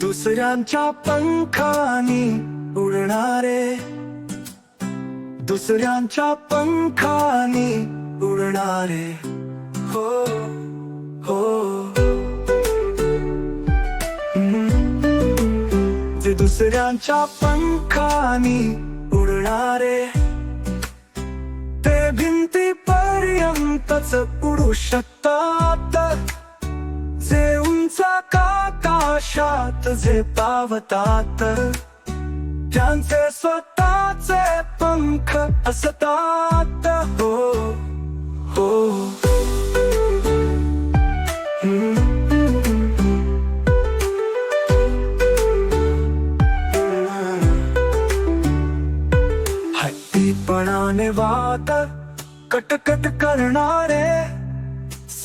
दुसऱ्यांच्या पंखानी उडणारे दुसऱ्यांच्या पंखानी उडणारे. हो हो. ते दुसऱ्यांच्या पंखानी उडणारे ते भिंती पर्यंतच उडू शकतात जे उंच आकाशात जे पावतात. त्यांचे स्वतःचे पंख असतात. हो हो. हट्टीपणाने वाद कटकट करणारे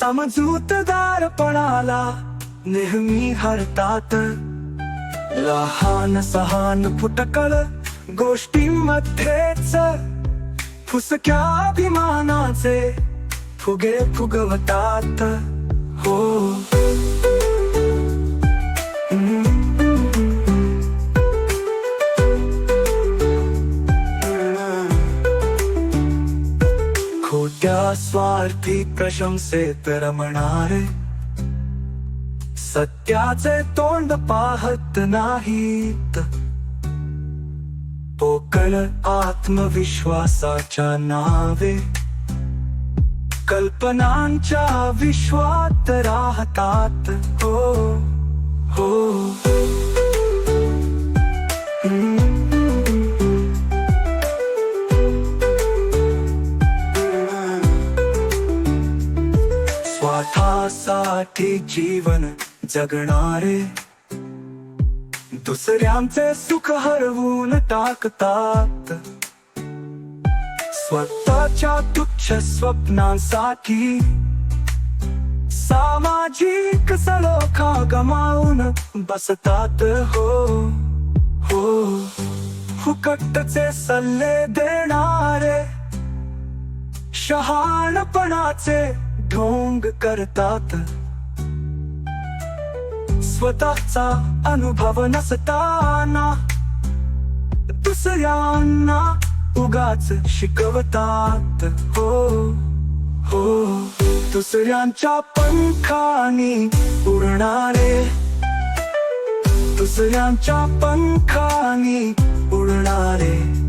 समजूतदारपणाला नेहमी हरतात. लहान सहान फुटकळ गोष्टीमध्येच. फुसक्या अभिमानाचे फुगे फुगवतात. त्या स्वार्थी प्रशंसेत रमणारे सत्याचे तोंड पाहत नाहीत. पोकळ आत्मविश्वासाच्या नावे. कल्पनांच्या विश्वात राहतात. हो हो. स्वार्थासाठी जीवन जगणारे. दुसऱ्यांचे सुख हरवून टाकतात. स्वतःच्या तुच्छ स्वप्नांसाठी. सामाजिक सलोखा गमावून बसतात हो हो. फुकटचे सल्ले देणारे. शहाणपणाचे ढोंग करतात. स्वतःचा अनुभव नसताना दुसऱ्यांना उगाच शिकवतात. हो हो. दुसऱ्यांच्या पंखानी उडणारे दुसऱ्यांच्या पंखानी उडणारे.